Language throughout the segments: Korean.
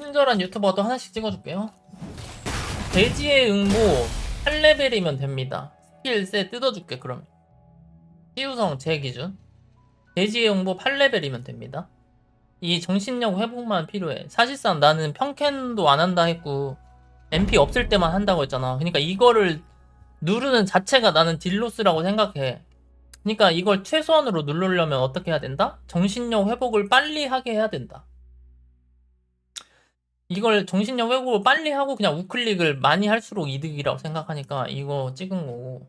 친절한 유튜버도 하나씩 찍어줄게요. 돼지의 응모 8레벨이면 됩니다. 스킬셋 뜯어줄게 그러면. 치유성 제 기준. 돼지의 응보 8레벨이면 됩니다. 이 정신력 회복만 필요해. 사실상 나는 평캔도 안 한다 했고 MP 없을 때만 한다고 했잖아. 그러니까 이거를 누르는 자체가 나는 딜로스라고 생각해. 그러니까 이걸 최소한으로 누르려면 어떻게 해야 된다? 정신력 회복을 빨리 하게 해야 된다. 이걸 정신력 회복을 빨리 하고 그냥 우클릭을 많이 할수록 이득이라고 생각하니까 이거 찍은 거고.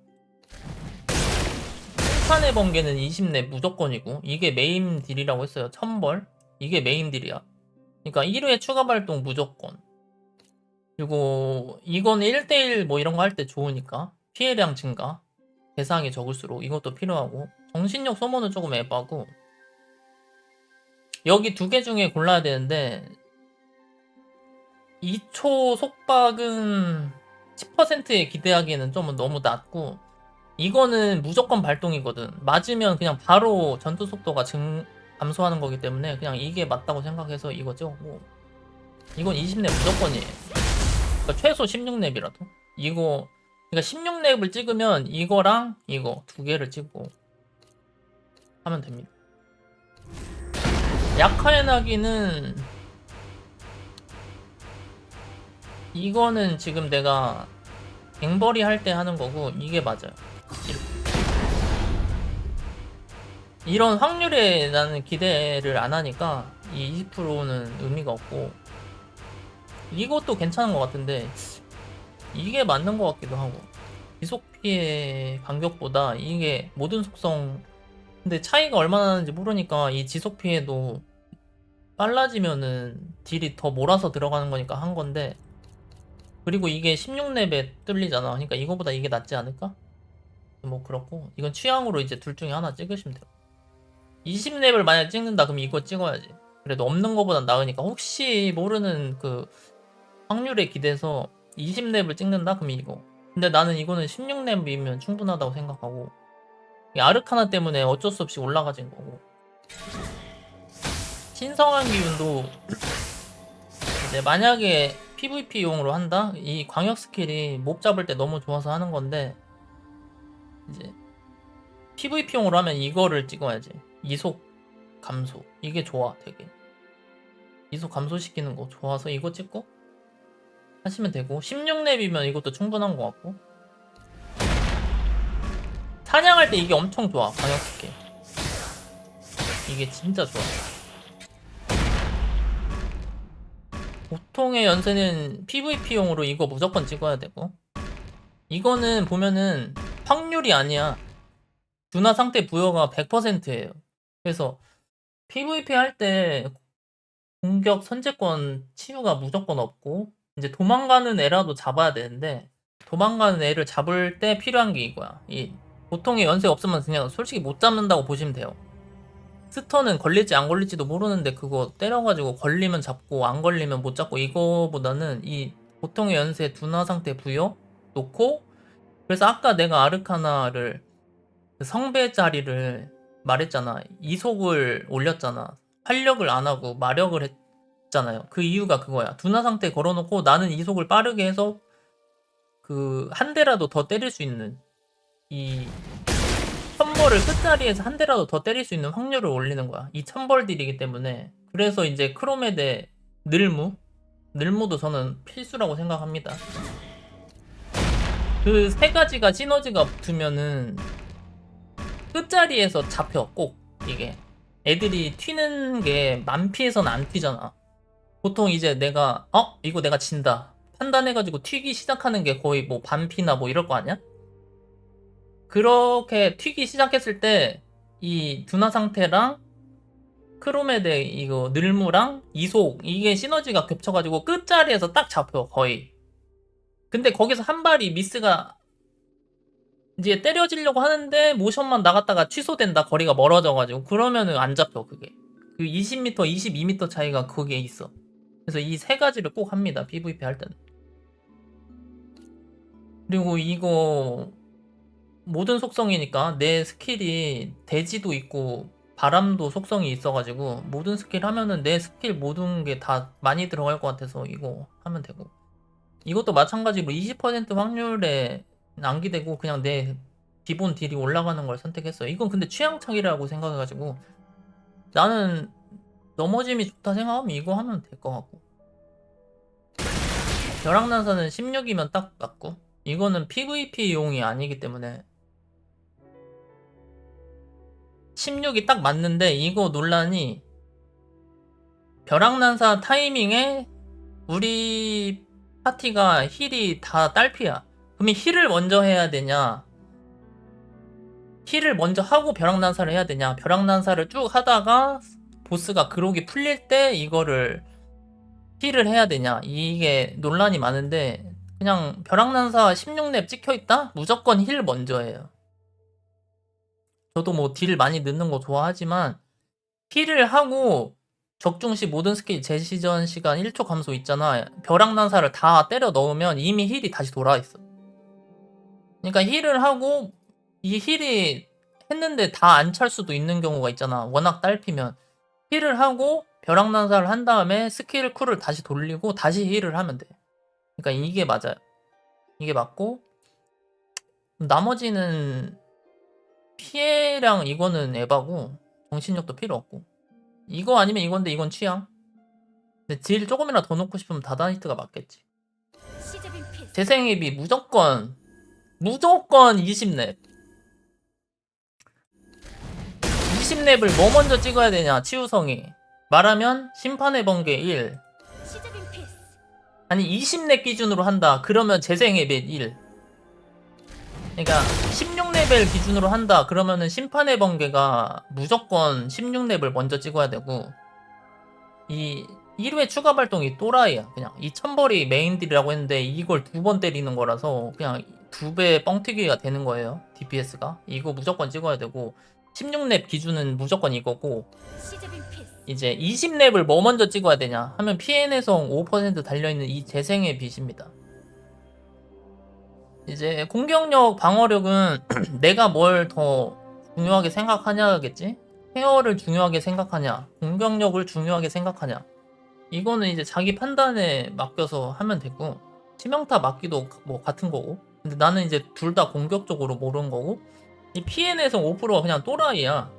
생산의 번개는 20렙 무조건이고 이게 메인 딜이라고 했어요. 1000벌. 이게 메인 딜이야. 그러니까 1회 추가 발동 무조건. 그리고 이건 1대1 뭐 이런 거 할 때 좋으니까 피해량 증가. 대상이 적을수록 이것도 필요하고 정신력 소모는 조금 애바고 여기 두 개 중에 골라야 되는데 2초 속박은 10%에 기대하기에는 좀 너무 낮고 이거는 무조건 발동이거든. 맞으면 그냥 바로 전투 속도가 증 감소하는 거기 때문에 그냥 이게 맞다고 생각해서 이거 찍었고 이건 20렙 무조건이에요. 그러니까 최소 16렙이라도? 이거 그러니까 16렙을 찍으면 이거랑 이거 두 개를 찍고 하면 됩니다. 약화의 나기는 이거는 지금 내가 갱벌이 할 때 하는 거고 이게 맞아요. 이런 확률에 나는 기대를 안 하니까 이 20%는 의미가 없고 이것도 괜찮은 것 같은데 이게 맞는 것 같기도 하고 지속 피해 간격보다 이게 모든 속성 근데 차이가 얼마나 나는지 모르니까 이 지속 피해도 빨라지면은 딜이 더 몰아서 들어가는 거니까 한 건데 그리고 이게 16렙에 뚫리잖아. 그러니까 이거보다 이게 낫지 않을까? 뭐 그렇고. 이건 취향으로 이제 둘 중에 하나 찍으시면 돼요. 20렙을 만약 찍는다 그럼 이거 찍어야지. 그래도 없는 거보단 나으니까. 혹시 모르는 그 확률에 기대서 20렙을 찍는다? 그럼 이거. 근데 나는 이거는 16렙이면 충분하다고 생각하고. 이 아르카나 때문에 어쩔 수 없이 올라가진 거고. 신성한 기운도 이제 만약에 PVP용으로 한다? 이 광역 스킬이 몹 잡을 때 너무 좋아서 하는 건데 이제 PVP용으로 하면 이거를 찍어야지. 이속 감소. 이게 좋아 되게. 이속 감소시키는 거 좋아서 이거 찍고 하시면 되고 16렙이면 이것도 충분한 것 같고. 사냥할 때 이게 엄청 좋아 광역 스킬. 이게 진짜 좋아 보통의 연세는 PVP용으로 이거 무조건 찍어야 되고 이거는 보면은 확률이 아니야 준하 상태 부여가 100%예요 그래서 PVP 할 때 공격 선제권 치유가 무조건 없고 이제 도망가는 애라도 잡아야 되는데 도망가는 애를 잡을 때 필요한 게 이거야. 이 보통의 연세 없으면 그냥 솔직히 못 잡는다고 보시면 돼요. 스턴은 걸릴지 안 걸릴지도 모르는데 그거 때려가지고 걸리면 잡고 안 걸리면 못 잡고 이거보다는 이 보통의 연세 둔화 상태 부여 놓고 그래서 아까 내가 아르카나를 그 성배 자리를 말했잖아. 이속을 올렸잖아. 활력을 안 하고 마력을 했잖아요. 그 이유가 그거야. 둔화 상태 걸어놓고 나는 이속을 빠르게 해서 그 한 대라도 더 때릴 수 있는 이 천벌을 끝자리에서 한 대라도 더 때릴 수 있는 확률을 올리는 거야. 이 천벌 딜이기 때문에 그래서 이제 크로메데 늘무 늘무도 저는 필수라고 생각합니다. 그 세 가지가 시너지가 붙으면은 끝자리에서 잡혀 꼭 이게 애들이 튀는 게 만피에서는 안 튀잖아. 보통 이제 내가 어 이거 내가 진다 판단해가지고 튀기 시작하는 게 거의 뭐 반피나 뭐 이럴 거 아니야? 그렇게 튀기 시작했을 때 이 둔화 상태랑 크로메데 이거 늘무랑 이속 이게 시너지가 겹쳐가지고 끝자리에서 딱 잡혀 거의. 근데 거기서 한 발이 미스가 이제 때려지려고 하는데 모션만 나갔다가 취소된다 거리가 멀어져가지고 그러면은 안 잡혀 그게 그 20m, 22m 차이가 거기에 있어. 그래서 이 세 가지를 꼭 합니다 PVP 할 때는. 그리고 이거 모든 속성이니까 내 스킬이 돼지도 있고 바람도 속성이 있어가지고 모든 스킬 하면은 내 스킬 모든 게 다 많이 들어갈 것 같아서 이거 하면 되고 이것도 마찬가지로 20% 확률에 남기되고 그냥 내 기본 딜이 올라가는 걸 선택했어요. 이건 근데 취향차이라고 생각해가지고 나는 넘어짐이 좋다 생각하면 이거 하면 될 것 같고 벼락난사는 16이면 딱 맞고 이거는 PVP용이 아니기 때문에 16이 딱 맞는데 이거 논란이 벼락난사 타이밍에 우리 파티가 힐이 다 딸피야. 그러면 힐을 먼저 해야 되냐? 힐을 먼저 하고 벼락난사를 해야 되냐? 벼락난사를 쭉 하다가 보스가 그록이 풀릴 때 이거를 힐을 해야 되냐? 이게 논란이 많은데 그냥 벼락난사 16렙 찍혀 있다? 무조건 힐 먼저 해요. 저도 뭐 딜 많이 넣는 거 좋아하지만 힐을 하고 적중시 모든 스킬 재시전 시간 1초 감소 있잖아. 벼락난사를 다 때려 넣으면 이미 힐이 다시 돌아 있어. 그러니까 힐을 하고 이 힐이 했는데 다 안 찰 수도 있는 경우가 있잖아. 워낙 딸피면 힐을 하고 벼락난사를 한 다음에 스킬 쿨을 다시 돌리고 다시 힐을 하면 돼. 그러니까 이게 맞아요. 이게 맞고 나머지는 피해량 이거는 에바고 정신력도 필요 없고. 이거 아니면 이건데 이건 취향. 근데 딜 조금이나 더 넣고 싶으면 다다니트가 맞겠지. 재생입이 무조건 무조건 20렙. 20렙을 뭐 먼저 찍어야 되냐 치우성이. 말하면 심판의 번개 1 시즈빈 피스 아니 20렙 기준으로 한다. 그러면 재생의 벳1 그러니까 16 레벨 기준으로 한다. 그러면은 심판의 번개가 무조건 16렙을 먼저 찍어야 되고 이 1회 추가 발동이 또라이야. 그냥 이 천벌이 메인 딜이라고 했는데 이걸 두 번 때리는 거라서 그냥 두 배 뻥튀기가 되는 거예요 DPS가. 이거 무조건 찍어야 되고 16렙 기준은 무조건 이거고 이제 20렙을 뭐 먼저 찍어야 되냐 하면 피해내성 5% 달려있는 이 재생의 빛입니다. 이제 공격력, 방어력은 내가 뭘 더 중요하게 생각하냐겠지? 케어를 중요하게 생각하냐, 공격력을 중요하게 생각하냐. 이거는 이제 자기 판단에 맡겨서 하면 되고, 치명타 맞기도 뭐 같은 거고. 근데 나는 이제 둘 다 공격적으로 모르는 거고, 이 피해내성 5%가 그냥 또라이야.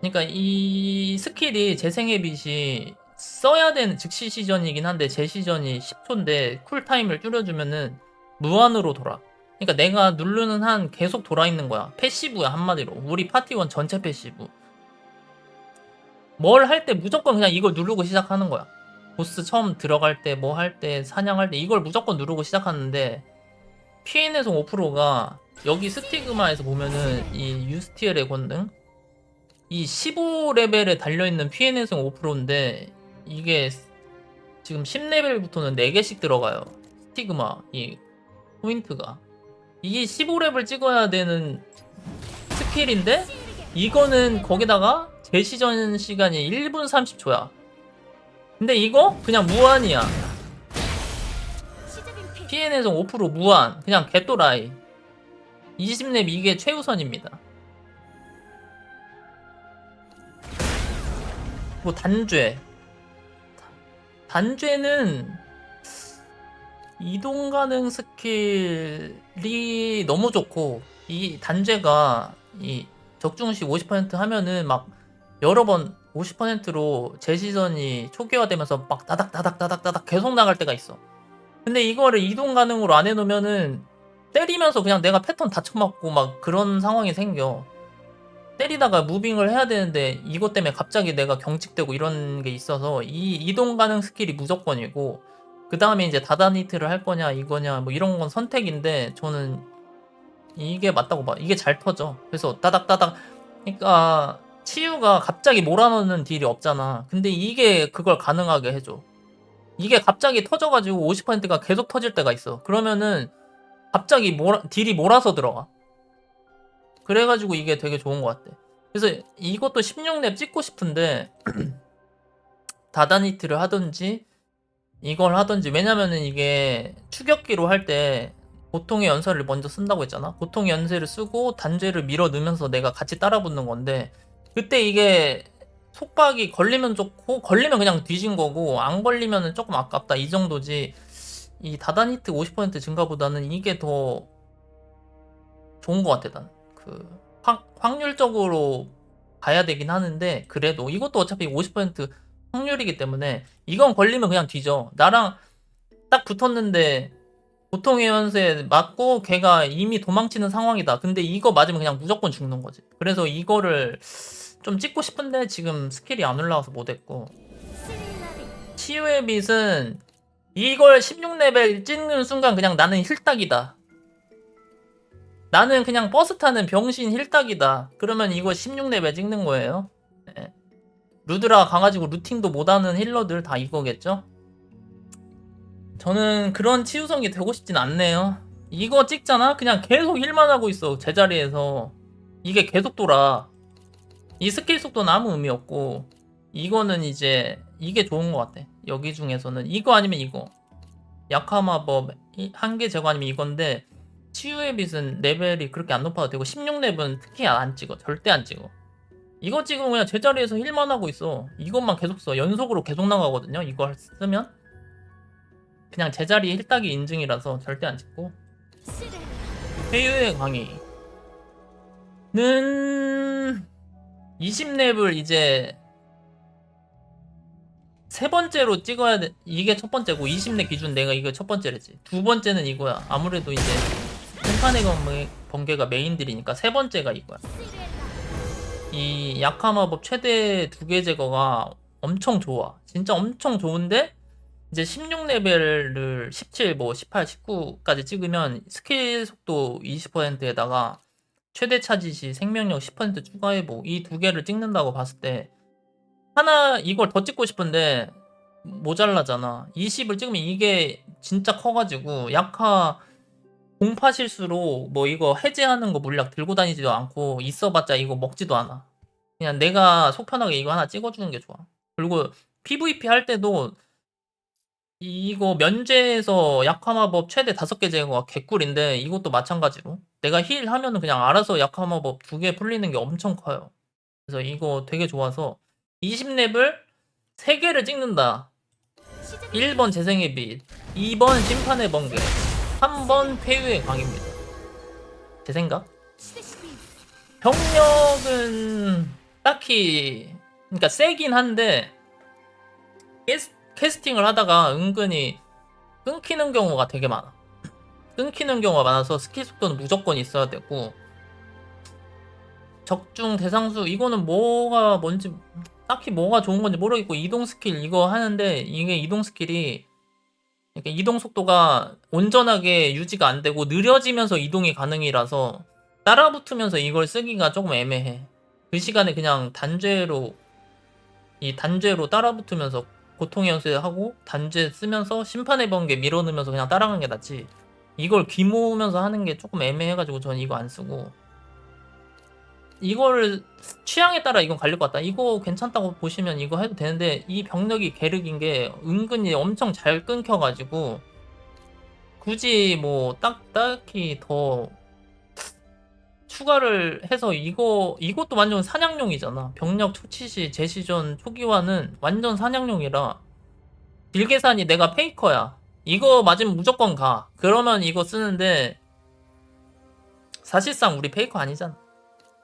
그러니까 이 스킬이 재생의 빛이 써야 되는 즉시 시전이긴 한데 제 시전이 10초인데 쿨타임을 줄여주면은 무한으로 돌아. 그러니까 내가 누르는 한 계속 돌아 있는 거야. 패시브야 한마디로. 우리 파티원 전체 패시브. 뭘 할 때 무조건 그냥 이걸 누르고 시작하는 거야. 보스 처음 들어갈 때 뭐 할 때 사냥할 때 이걸 무조건 누르고 시작하는데 피해내성 5%가 여기 스티그마에서 보면은 이 유스티엘의 권능 이 15레벨에 달려있는 피해내성 5%인데 이게 지금 10레벨부터는 4개씩 들어가요. 스티그마 이 포인트가 이게 15레벨 찍어야 되는 스킬인데 이거는 거기다가 재시전 시간이 1분 30초야. 근데 이거 그냥 무한이야. 피해내성 5% 무한. 그냥 개또라이. 20렙 이게 최우선입니다. 뭐 단죄. 단죄는 이동 가능 스킬이 너무 좋고 이 단죄가 이 적중시 50% 하면은 막 여러 번 50%로 재시전이 초기화되면서 막 다닥 다닥 다닥 다닥 계속 나갈 때가 있어. 근데 이거를 이동 가능으로 안 해놓으면은 때리면서 그냥 내가 패턴 다 쳐맞고 막 그런 상황이 생겨. 때리다가 무빙을 해야 되는데 이것 때문에 갑자기 내가 경직되고 이런 게 있어서 이 이동 가능 스킬이 무조건이고 그 다음에 이제 다다니트를 할 거냐 이거냐 뭐 이런 건 선택인데 저는 이게 맞다고 봐. 이게 잘 터져. 그래서 따닥따닥 그러니까 치유가 갑자기 몰아넣는 딜이 없잖아. 근데 이게 그걸 가능하게 해줘. 이게 갑자기 터져가지고 50%가 계속 터질 때가 있어. 그러면은 갑자기 몰아, 딜이 몰아서 들어가. 그래가지고 이게 되게 좋은 것 같아. 그래서 이것도 16렙 찍고 싶은데 다다니트를 하든지 이걸 하든지 왜냐면은 이게 추격기로 할 때 보통의 연설을 먼저 쓴다고 했잖아. 보통의 연설을 쓰고 단죄를 밀어 넣으면서 내가 같이 따라 붙는 건데 그때 이게 속박이 걸리면 좋고 걸리면 그냥 뒤진 거고 안 걸리면 조금 아깝다. 이 정도지. 이 다단 히트 50% 증가보다는 이게 더 좋은 것 같아 난그 확률적으로 봐야 되긴 하는데 그래도 이것도 어차피 50% 확률이기 때문에 이건 걸리면 그냥 뒤져 나랑 딱 붙었는데 보통의 연쇄 맞고 걔가 이미 도망치는 상황이다. 근데 이거 맞으면 그냥 무조건 죽는 거지. 그래서 이거를 좀 찍고 싶은데 지금 스킬이 안 올라와서 못했고 치유의 빛은 이걸 16레벨 찍는 순간 그냥 나는 힐딱이다. 나는 그냥 버스 타는 병신 힐딱이다. 그러면 이거 16레벨 찍는 거예요. 네. 루드라 가가지고 루팅도 못하는 힐러들 다 이거겠죠? 저는 그런 치유성이 되고 싶진 않네요. 이거 찍잖아? 그냥 계속 힐만 하고 있어. 제자리에서. 이게 계속 돌아. 이 스킬 속도는 아무 의미 없고, 이거는 이제, 이게 좋은 것 같아. 여기 중에서는. 이거 아니면 이거. 약화 마법, 한 개 제거 아니면 이건데, 치유의 빛은 레벨이 그렇게 안 높아도 되고, 16렙은 특히 안 찍어. 절대 안 찍어. 이거 찍으면 그냥 제자리에서 힐만 하고 있어. 이것만 계속 써. 연속으로 계속 나가거든요. 이거 쓰면. 그냥 제자리 힐딱이 인증이라서 절대 안 찍고 회유의 강의는 20렙을 이제 세 번째로 찍어야 돼 이게 첫 번째고 20렙 기준 내가 이거 첫 번째랬지 두 번째는 이거야 아무래도 이제 생판의 번개- 번개가 메인들이니까 세 번째가 이거야 이 약화 마법 최대 두 개 제거가 엄청 좋아. 진짜 엄청 좋은데 이제 16레벨을 17, 뭐 18, 19까지 찍으면 스킬 속도 20%에다가 최대 차지 시 생명력 10% 추가해보 이두 개를 찍는다고 봤을 때 하나 이걸 더 찍고 싶은데 모자라잖아. 20을 찍으면 이게 진짜 커가지고 약화 공파 실수로 뭐 이거 해제하는 거 물약 들고 다니지도 않고 있어봤자 이거 먹지도 않아. 그냥 내가 속 편하게 이거 하나 찍어주는 게 좋아. 그리고 PVP 할 때도 이거 면제에서 약화마법 최대 다섯 개 제거가 개꿀인데 이것도 마찬가지로 내가 힐 하면은 그냥 알아서 약화마법 두개 풀리는 게 엄청 커요. 그래서 이거 되게 좋아서 20렙을 3개를 찍는다. 시작 1번 재생의 빛, 2번 심판의 번개, 3번 폐유의 강입니다. 제 생각? 병력은 딱히 그러니까 세긴 한데 캐스, 캐스팅을 하다가 은근히 끊기는 경우가 되게 많아. 끊기는 경우가 많아서 스킬 속도는 무조건 있어야 되고 적중 대상수 이거는 뭐가 뭔지 딱히 뭐가 좋은 건지 모르겠고 이동 스킬 이거 하는데 이게 이동 스킬이 이렇게 이동 속도가 온전하게 유지가 안 되고 느려지면서 이동이 가능이라서 따라 붙으면서 이걸 쓰기가 조금 애매해. 그 시간에 그냥 단죄로 이 단죄로 따라 붙으면서 고통의 연쇄하고 단죄 쓰면서 심판의 번개 밀어넣으면서 그냥 따라가는 게 낫지. 이걸 귀 모으면서 하는 게 조금 애매해가지고 저는 이거 안 쓰고 이거를 취향에 따라 이건 갈릴 것 같다. 이거 괜찮다고 보시면 이거 해도 되는데 이 병력이 계륵인 게 은근히 엄청 잘 끊겨가지고 굳이 뭐 딱 딱히 더 추가를 해서 이거 이것도 완전 사냥용이잖아. 병력 초치시 제시전 초기화는 완전 사냥용이라 딜 계산이 내가 페이커야. 이거 맞으면 무조건 가. 그러면 이거 쓰는데 사실상 우리 페이커 아니잖아.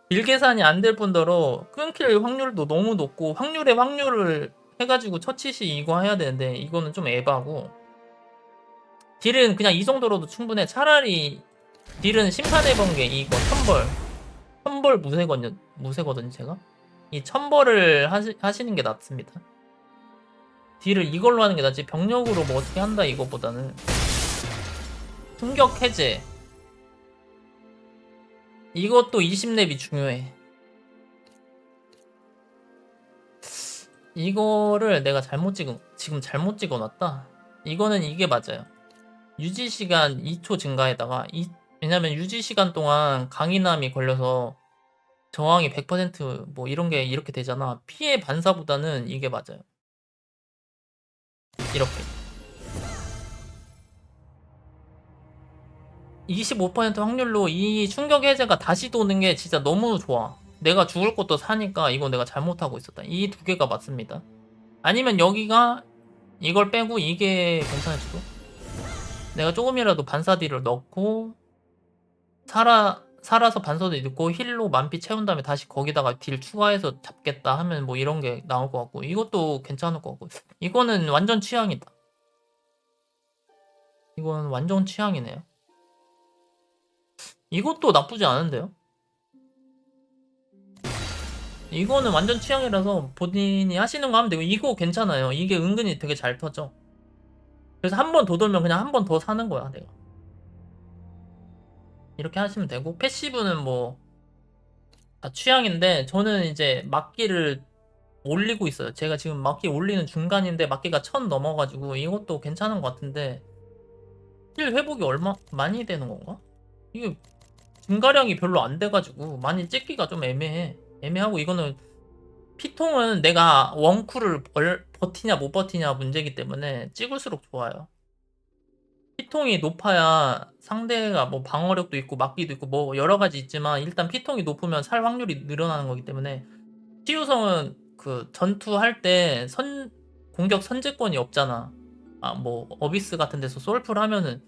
딜 계산이 안 될 뿐더러 끊길 확률도 너무 높고 확률의 확률을 해가지고 처치시 이거 해야 되는데 이거는 좀 에바고. 딜은 그냥 이 정도로도 충분해. 차라리 딜은 심판의 번개 이거 천벌. 천벌 무쇠거든요 무쇠거든요 제가? 이 천벌을 하시, 하시는 게 낫습니다. 딜을 이걸로 하는 게 낫지 병력으로 뭐 어떻게 한다 이거보다는. 충격 해제 이것도 20렙이 중요해. 이거를 내가 잘못 찍은, 지금 잘못 찍어놨다. 이거는 이게 맞아요. 유지 시간 2초 증가에다가, 이, 왜냐면 유지 시간 동안 강인함이 걸려서 저항이 100%뭐 이런 게 이렇게 되잖아. 피해 반사보다는 이게 맞아요. 이렇게. 25% 확률로 이 충격 해제가 다시 도는 게 진짜 너무 좋아. 내가 죽을 것도 사니까 이거 내가 잘못하고 있었다. 이 두 개가 맞습니다. 아니면 여기가 이걸 빼고 이게 괜찮을지도. 내가 조금이라도 반사딜을 넣고 살아 살아서 반사딜 넣고 힐로 만피 채운 다음에 다시 거기다가 딜 추가해서 잡겠다 하면 뭐 이런 게 나올 것 같고 이것도 괜찮을 것 같고 이거는 완전 취향이다. 이건 완전 취향이네요. 이것도 나쁘지 않은데요? 이거는 완전 취향이라서 본인이 하시는 거 하면 되고 이거 괜찮아요. 이게 은근히 되게 잘 터져. 그래서 한 번 더 돌면 그냥 한 번 더 사는 거야, 내가. 이렇게 하시면 되고 패시브는 뭐 다 취향인데 저는 이제 막기를 올리고 있어요. 제가 지금 막기 올리는 중간인데 막기가 천 넘어가지고 이것도 괜찮은 것 같은데 힐 회복이 얼마 많이 되는 건가? 이게 증가량이 별로 안 돼가지고 많이 찍기가 좀 애매해. 애매하고 이거는 피통은 내가 원쿨을 벌- 버티냐 못 버티냐 문제이기 때문에 찍을수록 좋아요. 피통이 높아야 상대가 뭐 방어력도 있고 막기도 있고 뭐 여러 가지 있지만 일단 피통이 높으면 살 확률이 늘어나는 거기 때문에 치유성은 그 전투할 때 선 공격 선제권이 없잖아. 아 뭐 어비스 같은 데서 솔플 하면은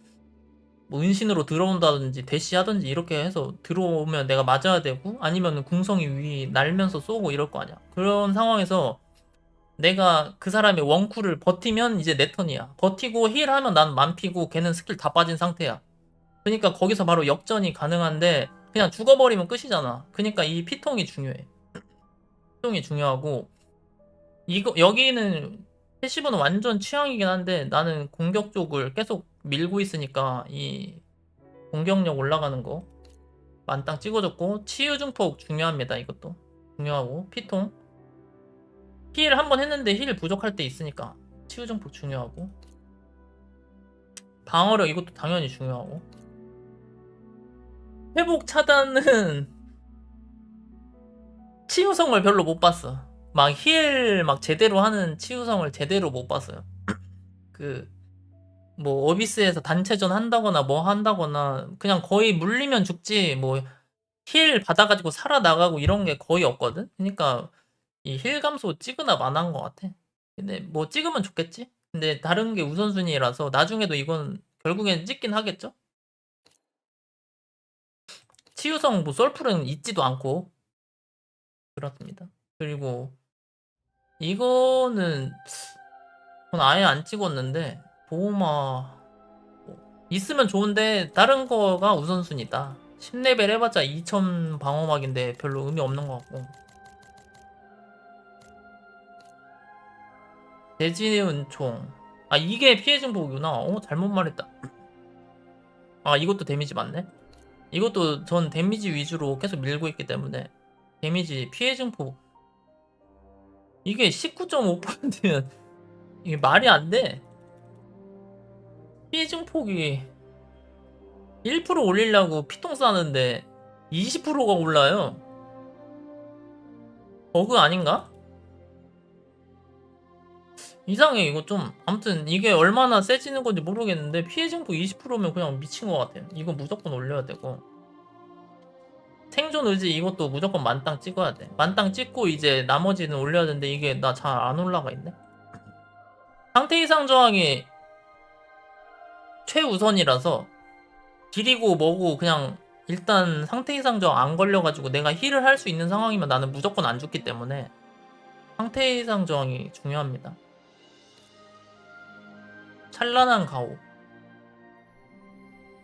뭐 은신으로 들어온다든지 대시하든지 이렇게 해서 들어오면 내가 맞아야 되고 아니면 궁성이 위 날면서 쏘고 이럴 거 아니야. 그런 상황에서 내가 그 사람의 원쿨을 버티면 이제 내 턴이야. 버티고 힐하면 난 만피고 걔는 스킬 다 빠진 상태야. 그러니까 거기서 바로 역전이 가능한데 그냥 죽어버리면 끝이잖아. 그러니까 이 피통이 중요해. 피통이 중요하고 이거 여기는 패시브는 완전 취향이긴 한데 나는 공격 쪽을 계속 밀고 있으니까 이 공격력 올라가는 거 만땅 찍어줬고 치유 증폭 중요합니다. 이것도 중요하고 피통 힐 한 번 했는데 힐 부족할 때 있으니까 치유 증폭 중요하고 방어력 이것도 당연히 중요하고 회복 차단은 치유성을 별로 못 봤어. 막 힐 막 제대로 하는 치유성을 제대로 못 봤어요. 그 뭐 어비스에서 단체전 한다거나 뭐 한다거나 그냥 거의 물리면 죽지 뭐 힐 받아가지고 살아나가고 이런 게 거의 없거든. 그러니까 이 힐 감소 찍으나 마나한 것 같아. 근데 뭐 찍으면 좋겠지. 근데 다른 게 우선순위라서 나중에도 이건 결국엔 찍긴 하겠죠. 치유성 뭐 썰풀은 있지도 않고 그렇습니다. 그리고 이거는 전 아예 안 찍었는데 보호마 뭐 있으면 좋은데 다른 거가 우선순위다. 10레벨 해봤자 2000 방어막인데 별로 의미 없는 것 같고 대지은 총. 아 이게 피해 증폭이구나. 어 잘못 말했다. 아 이것도 데미지 맞네. 이것도 전 데미지 위주로 계속 밀고 있기 때문에 데미지 피해 증폭 이게 19.5%면 이게 말이 안 돼. 증폭이 1% 올리려고 피통 싸는데 20%가 올라요. 버그 아닌가? 이상해 이거 좀 아무튼 이게 얼마나 세지는 건지 모르겠는데 피해 증폭 20%면 그냥 미친 것 같아요. 이거 무조건 올려야 되고 생존 의지 이것도 무조건 만땅 찍어야 돼. 만땅 찍고 이제 나머지는 올려야 되는데 이게 나 잘 안 올라가 있네. 상태 이상 저항이 최우선이라서 딜이고 뭐고 그냥 일단 상태 이상 저항 안 걸려가지고 내가 힐을 할 수 있는 상황이면 나는 무조건 안 죽기 때문에 상태 이상 저항이 중요합니다. 찬란한 가오.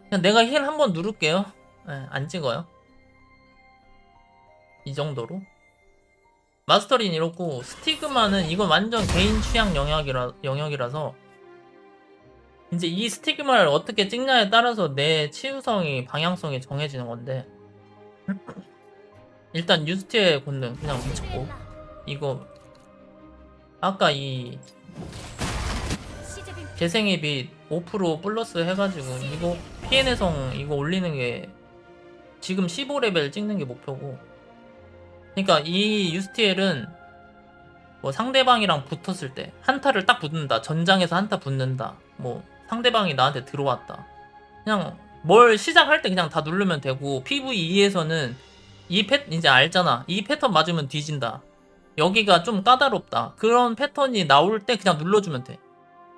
그냥 내가 힐 한번 누를게요. 네, 안 찍어요. 이 정도로. 마스터린 이렇고 스티그마는 이건 완전 개인 취향 영역이라, 영역이라서 이제 이 스티그마를 어떻게 찍냐에 따라서 내 치유성이 방향성이 정해지는 건데. 일단 유스티의 권능 그냥 미쳤고. 이거 아까 이 재생의 빛5% 플러스 해가지고 이거 피해내성 이거 올리는 게 지금 15레벨 찍는 게 목표고. 그러니까 이 유스티엘은 뭐 상대방이랑 붙었을 때 한타를 딱 붙는다. 전장에서 한타 붙는다. 뭐 상대방이 나한테 들어왔다 그냥 뭘 시작할 때 그냥 다 누르면 되고 PVE에서는 이 패, 이제 알잖아. 이 패턴 맞으면 뒤진다. 여기가 좀 까다롭다. 그런 패턴이 나올 때 그냥 눌러주면 돼.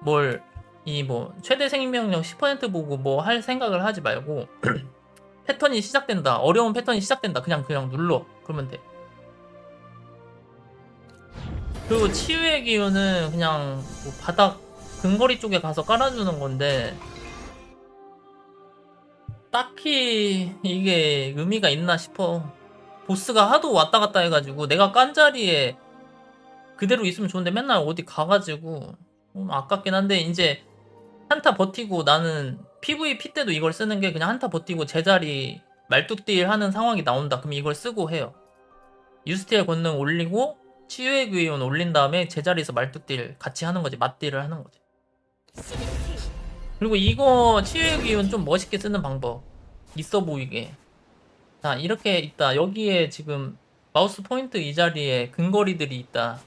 뭘, 이 뭐, 최대 생명력 10% 보고 뭐 할 생각을 하지 말고, 패턴이 시작된다. 어려운 패턴이 시작된다. 그냥, 그냥 눌러. 그러면 돼. 그리고 치유의 기운은 그냥 뭐 바닥 근거리 쪽에 가서 깔아주는 건데, 딱히 이게 의미가 있나 싶어. 보스가 하도 왔다 갔다 해가지고 내가 깐 자리에 그대로 있으면 좋은데 맨날 어디 가가지고 좀 아깝긴 한데 이제 한타 버티고 나는 PVP 때도 이걸 쓰는 게 그냥 한타 버티고 제자리 말뚝딜 하는 상황이 나온다. 그럼 이걸 쓰고 해요. 유스티엘 권능 올리고 치유의 기운 올린 다음에 제자리에서 말뚝딜 같이 하는 거지. 맞딜을 하는 거지. 그리고 이거 치유의 기운 좀 멋있게 쓰는 방법. 있어 보이게. 자 이렇게 있다. 여기에 지금 마우스 포인트 이 자리에 근거리들이 있다.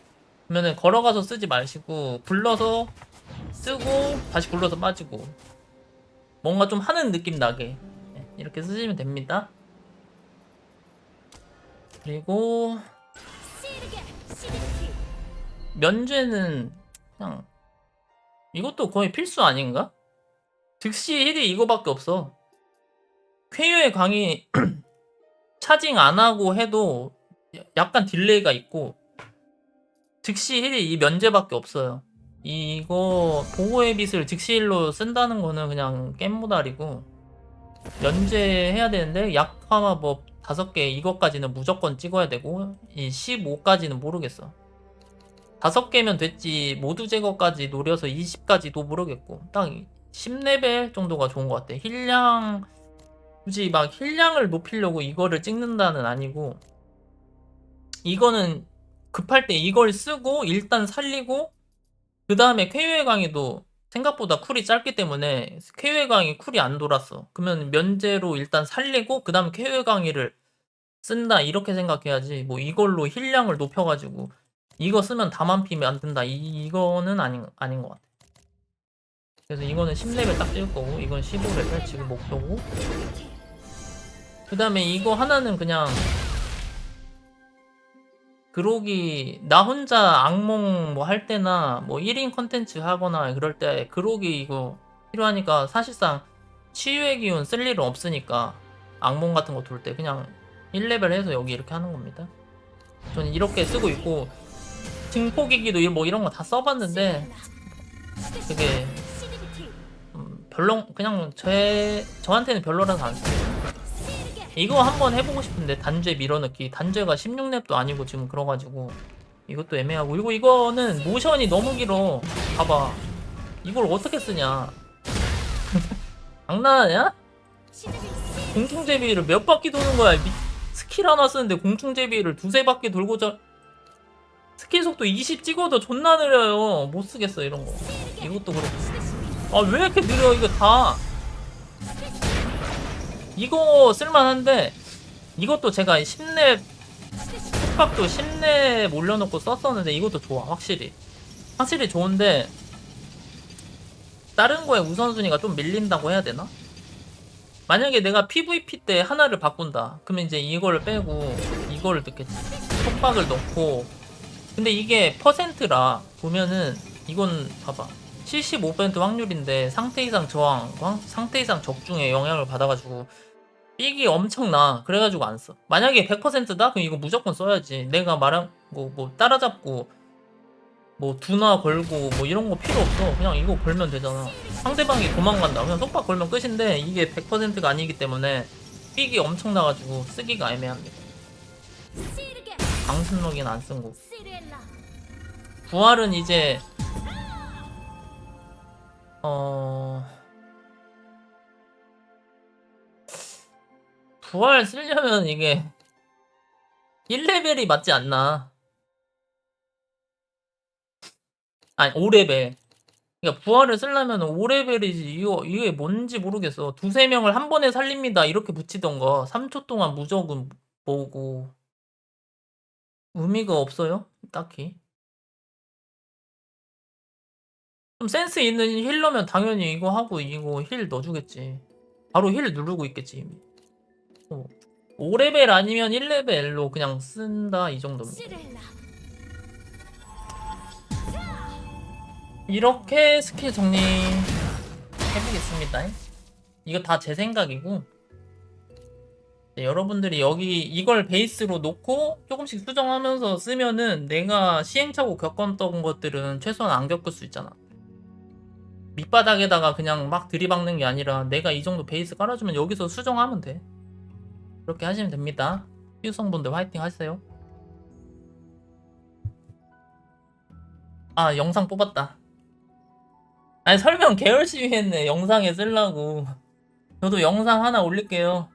그러면은 걸어가서 쓰지 마시고 굴러서 쓰고 다시 굴러서 빠지고. 뭔가 좀 하는 느낌 나게. 네, 이렇게 쓰시면 됩니다. 그리고 면죄는 그냥 이것도 거의 필수 아닌가? 즉시 힐이 이거밖에 없어. 쾌유의 강이 차징 안 하고 해도 약간 딜레이가 있고 즉시 힐이 이 면제밖에 없어요. 이거 보호의 빛을 즉시 힐로 쓴다는 거는 그냥 깻모달이고 면제해야 되는데 약화마법 5개 이것까지는 무조건 찍어야 되고 이 15까지는 모르겠어. 다섯 개면 됐지. 모두 제거까지 노려서 20까지도 모르겠고. 딱 10레벨 정도가 좋은 것 같아. 힐량 굳이 막 힐량을 높이려고 이거를 찍는다는 아니고. 이거는 급할 때 이걸 쓰고 일단 살리고 그 다음에 쾌유의 강의도 생각보다 쿨이 짧기 때문에 쾌유의 강의 쿨이 안 돌았어. 그러면 면제로 일단 살리고 그 다음에 쾌유의 강의를 쓴다. 이렇게 생각해야지 뭐 이걸로 힐량을 높여가지고 이거 쓰면 다만 피면 안 된다. 이, 이거는 아닌, 아닌 것 같아. 그래서 이거는 10레벨 딱 찍을 거고, 이건 15레벨 지금 목표고. 그 다음에 이거 하나는 그냥, 그로기, 나 혼자 악몽 뭐 할 때나, 뭐 1인 컨텐츠 하거나 그럴 때, 그로기 이거 필요하니까 사실상 치유의 기운 쓸 일은 없으니까, 악몽 같은 거 돌 때 그냥 1레벨 해서 여기 이렇게 하는 겁니다. 저는 이렇게 쓰고 있고, 증폭이기도 뭐 이런 거 다 써봤는데 시드티 음, 별로 그냥 제 저한테는 별로라서 안 써요. 이거 한번 해보고 싶은데 단죄 밀어넣기. 단죄가 16렙도 아니고 지금 그래가지고 이것도 애매하고. 그리고 이거는 모션이 너무 길어. 봐봐. 이걸 어떻게 쓰냐? 장난하냐? 공중제비를 몇 바퀴 도는 거야. 미- 스킬 하나 쓰는데 공중제비를 두세 바퀴 돌고 자 스킬 속도 20 찍어도 존나 느려요. 못 쓰겠어 이런 거. 이것도 그렇고. 아 왜 이렇게 느려? 이거 다. 이거 쓸만한데 이것도 제가 10렙 속박도 10렙 올려놓고 썼었는데 이것도 좋아 확실히. 확실히 좋은데 다른 거에 우선순위가 좀 밀린다고 해야 되나? 만약에 내가 PVP 때 하나를 바꾼다. 그러면 이제 이거를 빼고 이거를 넣겠지 속박을 넣고 근데 이게 퍼센트라 보면은 이건 봐봐 75% 확률인데 상태 이상 저항, 황- 상태 이상 적중에 영향을 받아가지고 삑이 엄청나. 그래가지고 안 써. 만약에 100%다? 그럼 이거 무조건 써야지. 내가 말한 거 뭐 따라잡고 뭐 두나 걸고 뭐 이런 거 필요 없어. 그냥 이거 걸면 되잖아. 상대방이 도망간다. 그냥 속박 걸면 끝인데 이게 100%가 아니기 때문에 삑이 엄청나가지고 쓰기가 애매합니다. 강순록이는 안쓴 거고. 시르엘라. 부활은 이제 어 부활 쓰려면 이게 1레벨이 맞지 않나? 아니 5레벨. 그러니까 부활을 쓰려면 5레벨이지 이거 이게 뭔지 모르겠어. 두세 명을 한 번에 살립니다. 이렇게 붙이던가 3초 동안 무적은 뭐고 의미가 없어요 딱히 좀 센스 있는 힐러면 당연히 이거 하고 이거 힐 넣어주겠지. 바로 힐 누르고 있겠지 이미. 어. 5레벨 아니면 1레벨로 그냥 쓴다 이. 시렐라. 이렇게 스킬 정리 해보겠습니다. 이거 다 제 생각이고 네, 여러분들이 여기 이걸 베이스로 놓고 조금씩 수정하면서 쓰면은 내가 시행착오 겪었던 것들은 최소한 안 겪을 수 있잖아. 밑바닥에다가 그냥 막 들이박는 게 아니라 내가 이 정도 베이스 깔아주면 여기서 수정하면 돼. 그렇게 하시면 됩니다. 피우성분들 화이팅 하세요. 아 영상 뽑았다. 아니 설명 개 열심히 했네 영상에 쓰려고. 저도 영상 하나 올릴게요.